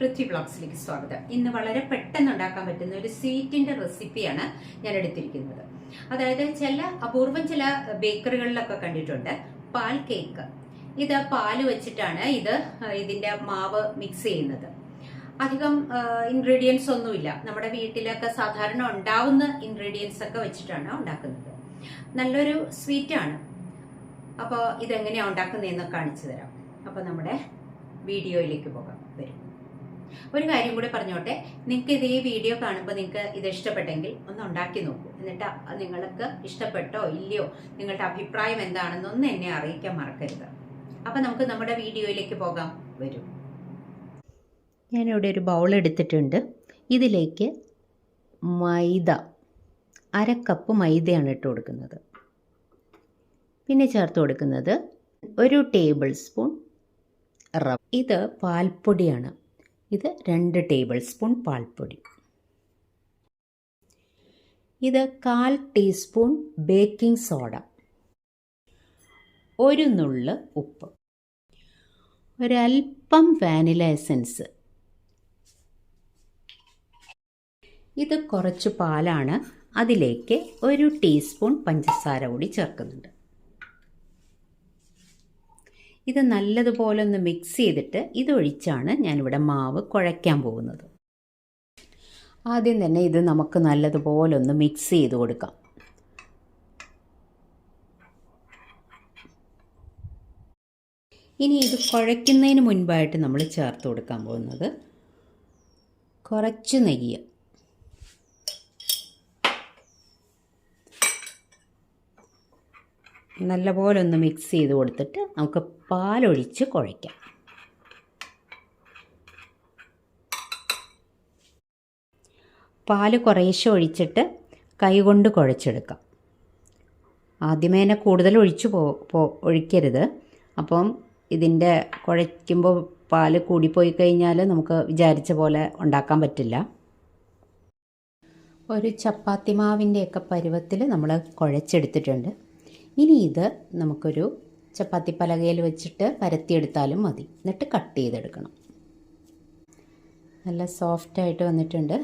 പൃഥ്വി ബ്ലോഗ്സിലേക്ക് സ്വാഗതം. ഇന്ന് വളരെ പെട്ടെന്ന് ഉണ്ടാക്കാൻ പറ്റുന്ന ഒരു സ്വീറ്റിന്റെ റെസിപ്പിയാണ് ഞാൻ എടുത്തിരിക്കുന്നത്. അതായത് ചില അപൂർവം ചില ബേക്കറികളിലൊക്കെ കണ്ടിട്ടുണ്ട് പാൽ കേക്ക്. ഇത് പാൽ വെച്ചിട്ടാണ് ഇത് ഇതിന്റെ മാവ് മിക്സ് ചെയ്യുന്നത്. അധികം ഇൻഗ്രീഡിയൻസ് ഒന്നുമില്ല. നമ്മുടെ വീട്ടിലൊക്കെ സാധാരണ ഉണ്ടാവുന്ന ഇൻഗ്രീഡിയൻസ് ഒക്കെ വെച്ചിട്ടാണ് ഉണ്ടാക്കുന്നത്. നല്ലൊരു സ്വീറ്റാണ് അപ്പോൾ ഇതെങ്ങനെയാണ് ഉണ്ടാക്കുന്നതെന്ന് കാണിച്ചു തരാം. അപ്പോൾ നമ്മുടെ വീഡിയോയിലേക്ക് പോകാം. വരും. ഒരു കാര്യം കൂടി പറഞ്ഞോട്ടെ. നിങ്ങൾക്ക് ഇത് ഈ വീഡിയോ കാണുമ്പോൾ നിങ്ങൾക്ക് ഇത് ഇഷ്ടപ്പെട്ടെങ്കിൽ ഒന്ന് ഉണ്ടാക്കി നോക്കൂ. എന്നിട്ട് നിങ്ങൾക്ക് ഇഷ്ടപ്പെട്ടോ ഇല്ലയോ നിങ്ങളുടെ അഭിപ്രായം എന്താണെന്നൊന്നും എന്നെ അറിയിക്കാൻ മറക്കരുത്. അപ്പം നമുക്ക് നമ്മുടെ വീഡിയോയിലേക്ക് പോകാം. വരും. ഞാനിവിടെ ഒരു ബൗൾ എടുത്തിട്ടുണ്ട്. ഇതിലേക്ക് മൈദ അര കപ്പ് മൈദയാണ് ഇട്ട് കൊടുക്കുന്നത്. പിന്നെ ചേർത്ത് കൊടുക്കുന്നത് ഒരു ടേബിൾ സ്പൂൺ റവ. ഇത് പാൽപ്പൊടിയാണ്. ഇത് രണ്ട് ടേബിൾ സ്പൂൺ പാൽപ്പൊടി. ഇത് കാൽ ടീസ്പൂൺ ബേക്കിംഗ് സോഡ ഒരു നുള്ള് ഉപ്പ്. ഒരൽപ്പം വാനില എസൻസ് ഇത് കുറച്ച് പാലാണ് അതിലേക്ക് ഒരു ടീസ്പൂൺ പഞ്ചസാര കൂടി ചേർക്കുന്നുണ്ട്. ഇത് നല്ലതുപോലെ ഒന്ന് മിക്സ് ചെയ്തിട്ട് ഇതൊഴിച്ചാണ് ഞാനിവിടെ മാവ് കുഴയ്ക്കാൻ പോകുന്നത്. ആദ്യം തന്നെ ഇത് നമുക്ക് നല്ലതുപോലെ ഒന്ന് മിക്സ് ചെയ്ത് കൊടുക്കാം. ഇനി ഇത് കുഴയ്ക്കുന്നതിന് മുൻപായിട്ട് നമ്മൾ ചേർത്ത് കൊടുക്കാൻ പോകുന്നത് കുറച്ച് നെയ്യ്. നല്ലപോലെ ഒന്ന് മിക്സ് ചെയ്ത് കൊടുത്തിട്ട് നമുക്ക് പാലൊഴിച്ച് കുഴയ്ക്കാം. പാൽ കുറേശ്ശെ ഒഴിച്ചിട്ട് കൈകൊണ്ട് കുഴച്ചെടുക്കാം. ആദ്യമേ തന്നെ കൂടുതൽ ഒഴിച്ചു പോ ഒഴിക്കരുത്. അപ്പം ഇതിന്റെ കുഴയ്ക്കുമ്പോൾ പാൽ കൂടിപ്പോയി കഴിഞ്ഞാൽ നമുക്ക് വിചാരിച്ച പോലെ ഉണ്ടാക്കാൻ പറ്റില്ല. ഒരു ചപ്പാത്തി മാവിന്റെയൊക്കെ പരുവത്തിൽ നമ്മൾ കുഴച്ചെടുത്തിട്ടുണ്ട്. ഇനി ഇത് നമുക്കൊരു ചപ്പാത്തി പലകയിൽ വെച്ചിട്ട് പരത്തിയെടുത്താലും മതി. എന്നിട്ട് കട്ട് ചെയ്തെടുക്കണം. നല്ല സോഫ്റ്റായിട്ട് വന്നിട്ടുണ്ട്.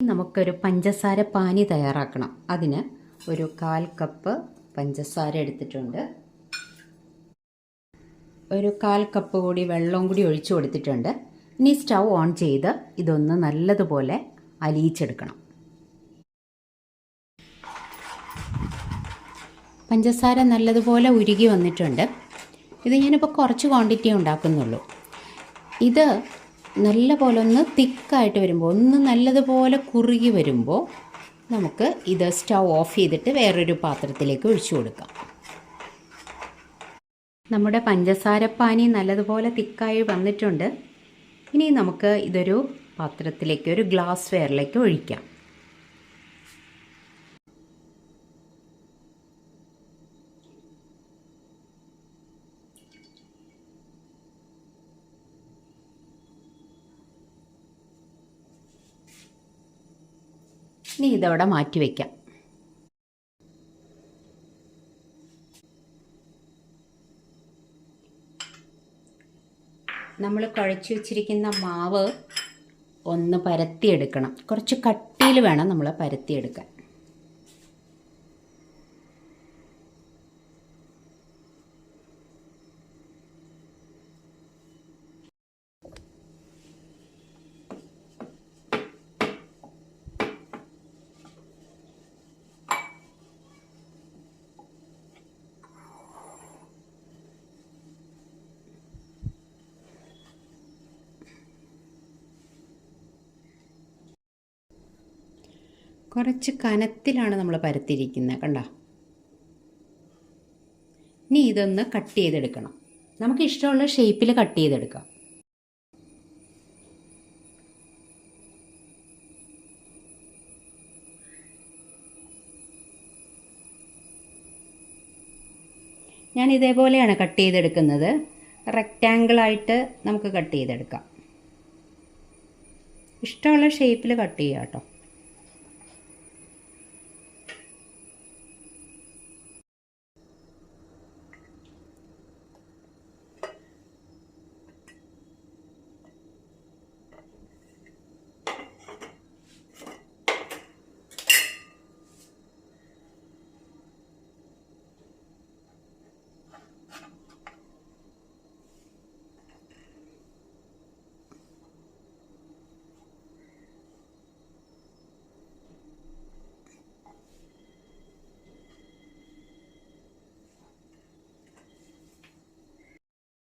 നമുക്കൊരു പഞ്ചസാര പാനി തയ്യാറാക്കണം. അതിന് ഒരു കാൽ കപ്പ് പഞ്ചസാര എടുത്തിട്ടുണ്ട്. ഒരു കാൽ കപ്പ് കൂടി വെള്ളവും കൂടി ഒഴിച്ചു കൊടുത്തിട്ടുണ്ട്. ഇനി സ്റ്റൗ ഓൺ ചെയ്ത് ഇതൊന്ന് നല്ലതുപോലെ അലിയിച്ചെടുക്കണം. പഞ്ചസാര നല്ലതുപോലെ ഉരുകി വന്നിട്ടുണ്ട്. ഇത് ഞാനിപ്പോൾ കുറച്ച് ക്വാണ്ടിറ്റി ഉണ്ടാക്കുന്നുള്ളൂ. ഇത് നല്ല പോലെ ഒന്ന് തിക്കായിട്ട് വരുമ്പോൾ ഒന്ന് നല്ലതുപോലെ കുറുകി വരുമ്പോൾ നമുക്ക് ഇത് സ്റ്റൗ ഓഫ് ചെയ്തിട്ട് വേറൊരു പാത്രത്തിലേക്ക് ഒഴിച്ചു കൊടുക്കാം. നമ്മുടെ പഞ്ചസാരപ്പാനി നല്ലതുപോലെ തിക്കായി വന്നിട്ടുണ്ട്. ഇനി നമുക്ക് ഇതൊരു പാത്രത്തിലേക്ക് ഒരു ഗ്ലാസ് വെയറിലേക്ക് ഒഴിക്കാം. ഇനി മാറ്റി വയ്ക്കാം നമ്മൾ കുഴച്ച് വെച്ചിരിക്കുന്ന മാവ് ഒന്ന് പരത്തിയെടുക്കണം. കുറച്ച് കട്ടിയിൽ വേണം നമ്മൾ പരത്തിയെടുക്കാൻ. കുറച്ച് കനത്തിലാണ് നമ്മൾ പരത്തിയിരിക്കുന്നത് കണ്ട? ഇനി ഇതൊന്ന് കട്ട് ചെയ്തെടുക്കണം. നമുക്ക് ഇഷ്ടമുള്ള ഷേപ്പിൽ കട്ട് ചെയ്തെടുക്കാം. ഞാൻ ഇതേപോലെയാണ് കട്ട് ചെയ്തെടുക്കുന്നത്. റെക്റ്റാങ്കിളായിട്ട് നമുക്ക് കട്ട് ചെയ്തെടുക്കാം. ഇഷ്ടമുള്ള ഷേപ്പിൽ കട്ട് ചെയ്യാം കേട്ടോ.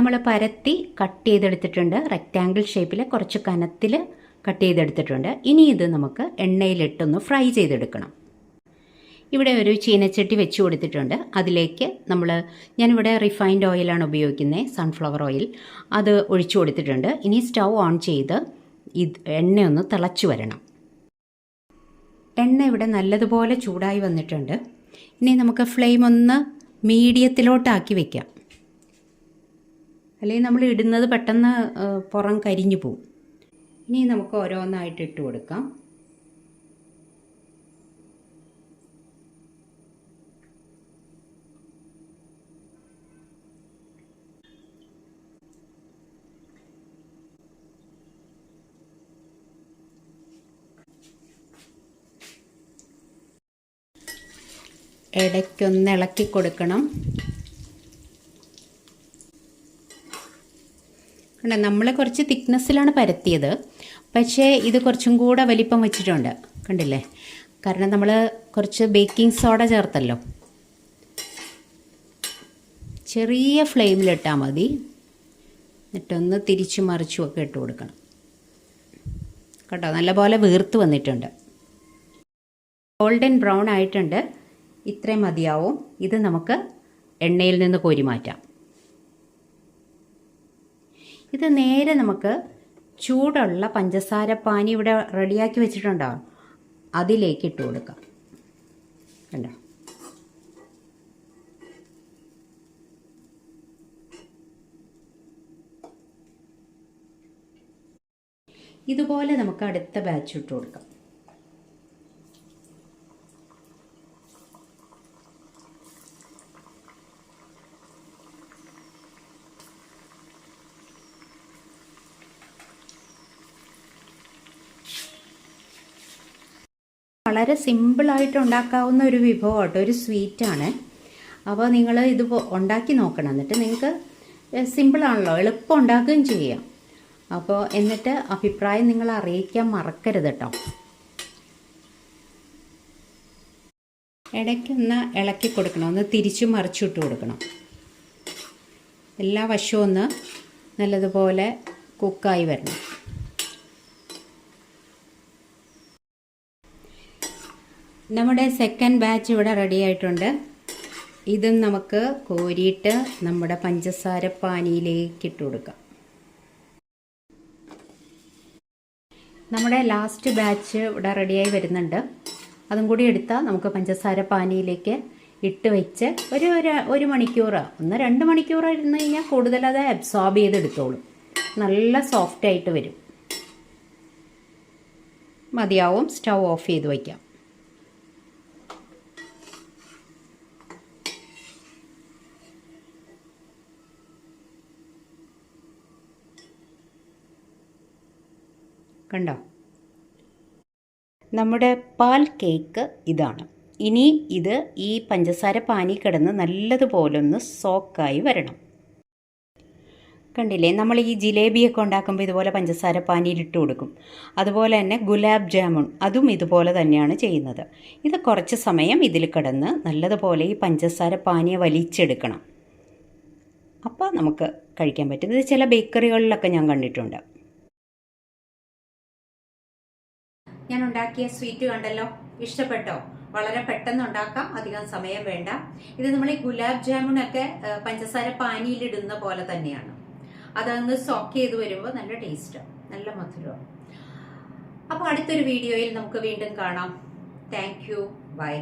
നമ്മൾ പരത്തി കട്ട് ചെയ്തെടുത്തിട്ടുണ്ട്. റെക്റ്റാങ്കിൾ ഷേപ്പിൽ കുറച്ച് കനത്തിൽ കട്ട് ചെയ്തെടുത്തിട്ടുണ്ട്. ഇനി ഇത് നമുക്ക് എണ്ണയിലിട്ടൊന്ന് ഫ്രൈ ചെയ്തെടുക്കണം. ഇവിടെ ഒരു ചീനച്ചട്ടി വെച്ച് കൊടുത്തിട്ടുണ്ട്. അതിലേക്ക് നമ്മൾ ഞാനിവിടെ റിഫൈൻഡ് ഓയിലാണ് ഉപയോഗിക്കുന്നത് സൺഫ്ലവർ ഓയിൽ അത് ഒഴിച്ചു കൊടുത്തിട്ടുണ്ട്. ഇനി സ്റ്റൗ ഓൺ ചെയ്ത് ഇത് എണ്ണയൊന്ന് തിളച്ചു വരണം. എണ്ണ ഇവിടെ നല്ലതുപോലെ ചൂടായി വന്നിട്ടുണ്ട്. ഇനി നമുക്ക് ഫ്ലെയിം ഒന്ന് മീഡിയത്തിലോട്ടാക്കി വെക്കാം. അല്ലെങ്കിൽ നമ്മൾ ഇടുന്നത് പെട്ടെന്ന് പുറം കരിഞ്ഞു പോവും. ഇനി നമുക്ക് ഓരോന്നായിട്ട് ഇട്ട് കൊടുക്കാം. ഇടയ്ക്കൊന്ന് ഇളക്കി കൊടുക്കണം. കണ്ടോ നമ്മൾ കുറച്ച് തിക്നെസ്സിലാണ് പരത്തിയത്. പക്ഷേ ഇത് കുറച്ചും കൂടെ വലിപ്പം വെച്ചിട്ടുണ്ട്. കണ്ടില്ലേ? കാരണം നമ്മൾ കുറച്ച് ബേക്കിംഗ് സോഡ ചേർത്തല്ലോ. ചെറിയ ഫ്ലെയിമിലിട്ടാൽ മതി. എന്നിട്ടൊന്ന് തിരിച്ചു മറിച്ചും ഒക്കെ ഇട്ട് കൊടുക്കണം. കേട്ടോ നല്ലപോലെ വീർത്ത് വന്നിട്ടുണ്ട്. ഗോൾഡൻ ബ്രൗൺ ആയിട്ടുണ്ട്. ഇത്രയും മതിയാവും. ഇത് നമുക്ക് എണ്ണയിൽ നിന്ന് കോരി മാറ്റാം. ഇത് നേരെ നമുക്ക് ചൂടുള്ള പഞ്ചസാര പാനി ഇവിടെ റെഡിയാക്കി വെച്ചിട്ടുണ്ടാവും അതിലേക്ക് ഇട്ട് കൊടുക്കാം. കണ്ടോ? ഇതുപോലെ നമുക്ക് അടുത്ത ബാച്ച് ഇട്ട് കൊടുക്കാം. വളരെ സിമ്പിളായിട്ട് ഉണ്ടാക്കാവുന്ന ഒരു വിഭവം കേട്ടോ ഒരു സ്വീറ്റാണ്. അപ്പോൾ നിങ്ങൾ ഇത് ഉണ്ടാക്കി നോക്കണം. എന്നിട്ട് നിങ്ങൾക്ക് സിമ്പിളാണല്ലോ എളുപ്പം ഉണ്ടാക്കുകയും ചെയ്യാം. അപ്പോൾ എന്നിട്ട് അഭിപ്രായം നിങ്ങൾ അറിയിക്കാൻ മറക്കരുത് കേട്ടോ. ഇടയ്ക്കൊന്ന് ഇളക്കി കൊടുക്കണം. ഒന്ന് തിരിച്ചു മറിച്ചിട്ട് കൊടുക്കണം. എല്ലാ വശവും ഒന്ന് നല്ലതുപോലെ കുക്കായി വരണം. നമ്മുടെ സെക്കൻഡ് ബാച്ച് ഇവിടെ റെഡി ആയിട്ടുണ്ട്. ഇതും നമുക്ക് കോരിയിട്ട് നമ്മുടെ പഞ്ചസാര പാനിയിലേക്ക് ഇട്ട് കൊടുക്കാം. നമ്മുടെ ലാസ്റ്റ് ബാച്ച് ഇവിടെ റെഡിയായി വരുന്നുണ്ട്. അതും കൂടി എടുത്താൽ നമുക്ക് പഞ്ചസാര പാനിയിലേക്ക് ഇട്ട് വെച്ച് ഒരു ഒരു- മണിക്കൂറോ ഒന്ന് രണ്ട് മണിക്കൂർ ഇരുന്ന് കഴിഞ്ഞാൽ കൂടുതൽ അത് അബ്സോർബ് ചെയ്തെടുത്തോളും നല്ല സോഫ്റ്റായിട്ട് വരും. മതിയാവും സ്റ്റൗ ഓഫ് ചെയ്ത് വയ്ക്കാം കണ്ടോ? നമ്മുടെ പാൽ കേക്ക് ഇതാണ്. ഇനി ഇത് ഈ പഞ്ചസാര പാനി കിടന്ന് നല്ലതുപോലൊന്ന് സോക്കായി വരണം. കണ്ടില്ലേ? നമ്മൾ ഈ ജിലേബിയൊക്കെ ഉണ്ടാക്കുമ്പോൾ ഇതുപോലെ പഞ്ചസാര പാനിയിലിട്ട് കൊടുക്കും. അതുപോലെ തന്നെ ഗുലാബ് ജാമുൺ അതും ഇതുപോലെ തന്നെയാണ് ചെയ്യുന്നത്. ഇത് കുറച്ച് സമയം ഇതിൽ കിടന്ന് നല്ലതുപോലെ ഈ പഞ്ചസാര പാനിയെ വലിച്ചെടുക്കണം. അപ്പോൾ നമുക്ക് കഴിക്കാൻ പറ്റും. ഇത് ചില ബേക്കറികളിലൊക്കെ ഞാൻ കണ്ടിട്ടുണ്ട്. ഞാൻ ഉണ്ടാക്കിയ സ്വീറ്റ് കണ്ടല്ലോ? ഇഷ്ടപ്പെട്ടോ? വളരെ പെട്ടെന്ന് ഉണ്ടാക്കാം അധികം സമയം വേണ്ട. ഇത് നമ്മൾ ഈ ഗുലാബ് ജാമുനൊക്കെ പഞ്ചസാര പാനിയിലിടുന്ന പോലെ തന്നെയാണ്. അതങ്ങ് സോക്ക് ചെയ്ത് വരുമ്പോൾ നല്ല ടേസ്റ്റ് നല്ല മധുരമാണ്. അപ്പോൾ അടുത്തൊരു വീഡിയോയിൽ നമുക്ക് വീണ്ടും കാണാം. Thank you by